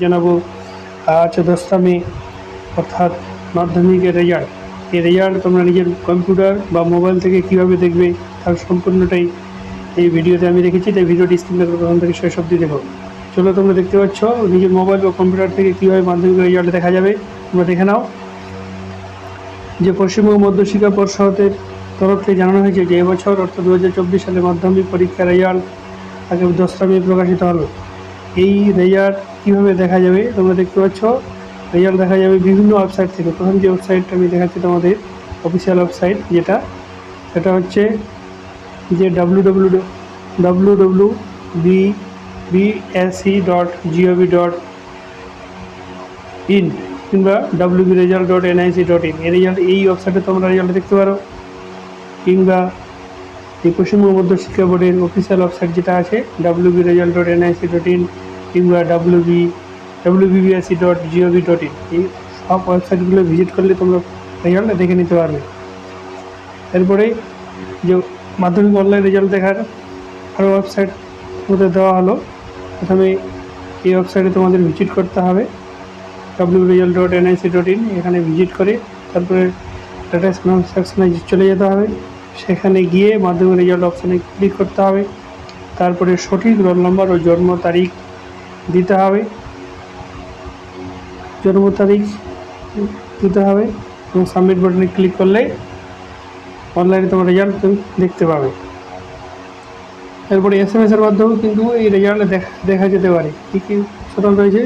জানাব, আজ মে অর্থাৎ মাধ্যমিকের রেজাল্ট এই রেজাল্ট তোমরা নিজের কম্পিউটার বা মোবাইল থেকে কীভাবে দেখবে, তার সম্পূর্ণটাই এই ভিডিওতে আমি রেখেছি, তাই ভিডিওটি স্ক্রিনে প্রথম থেকে শেষ অব্দি দেখো। চলো তোমরা দেখতে পাচ্ছ, নিজের মোবাইল বা কম্পিউটার থেকে কীভাবে মাধ্যমিকের রেজাল্ট দেখা যাবে, তোমরা দেখে নাও। যে পশ্চিমবঙ্গ মধ্যশিক্ষা পর্ষদের তরফ থেকে জানানো হয়েছে যে এবছর, অর্থাৎ দু হাজার চব্বিশ সালে মাধ্যমিক পরীক্ষার রেজাল্ট আগামী দশটা মে প্রকাশিত হলো এই রেজাল্ট কীভাবে দেখা যাবে? তোমরা দেখতে পাচ্ছ রেজাল্ট দেখা যাবে বিভিন্ন ওয়েবসাইট থেকে। প্রথম যে ওয়েবসাইটটা আমি দেখাচ্ছি তোমাদের অফিসিয়াল ওয়েবসাইট যেটা, সেটা হচ্ছে যে W W W W B BSC dot G O V dot in কিংবা W B result dot NIC dot in এই রেজাল্ট এই ওয়েবসাইটে তোমরা রেজাল্ট দেখতে পারো। কিংবা এই পশ্চিমবঙ্গ মধ্য শিক্ষা বোর্ডের অফিসিয়াল ওয়েবসাইট যেটা আছে W B result dot NIC dot in কিংবা W B W BBSC dot GOV dot in এই সব ওয়েবসাইটগুলো ভিজিট করলে তোমরা রেজাল্ট দেখে নিতে পারবে। এরপরে যে মাধ্যমিক অনলাইন রেজাল্ট দেখার আরও ওয়েবসাইট মধ্যে দেওয়া হলো। প্রথমে এই ওয়েবসাইটে তোমাদের ভিজিট করতে হবে। W result dot NIC dot in এখানে ভিজিট করে তারপরে ডাটা সেকশনে চলে যেতে হবে। সেখানে গিয়ে মাধ্যমিক রেজাল্ট অপশানে ক্লিক করতে হবে। তারপরে সঠিক রোল নম্বর ও জন্ম তারিখ দিতে হবে। জন্ম তারিখ দিতে হবে এবং সাবমিট বাটনে ক্লিক করলে অনলাইনে তোমার রেজাল্ট তুমি দেখতে পাবে। এরপরে এস এম এসের মাধ্যমেও কিন্তু এই রেজাল্ট দেখা দেখা যেতে পারে। কী কী সতর্ক রয়েছে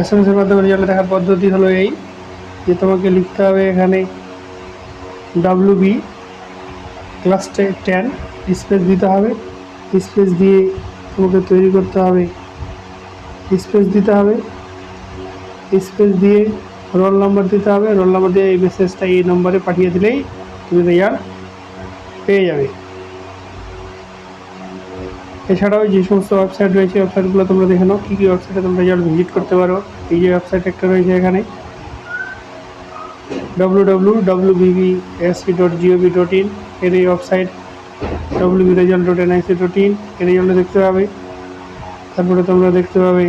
এস এম এসের মাধ্যমে রেজাল্ট দেখার পদ্ধতি হলো এই যে তোমাকে লিখতে হবে এখানে W B class ten space দিতে হবে। স্পেস দিয়ে তোমাকে তৈরি করতে হবে স্পেস দিতে হবে। স্পেস দিয়ে রোল নাম্বার দিতে হবে। রোল নাম্বার দিয়ে এই মেসেজটা এই নম্বরে পাঠিয়ে দিলেই তুমি রেজাল্ট পেয়ে যাবে। এছাড়াও যে সমস্ত ওয়েবসাইট রয়েছে ওয়েবসাইটগুলো তোমরা দেখে নাও। কী কী ওয়েবসাইটে তোমরা রেজাল্ট ভিজিট করতে পারো। এই যে ওয়েবসাইট একটা রয়েছে এখানে। W W W BB SC dot GOV dot in এর এই website W B result dot NIC dot in এর রেজাল্ট দেখতে পাবে। তারপরে তোমরা দেখতে পাবে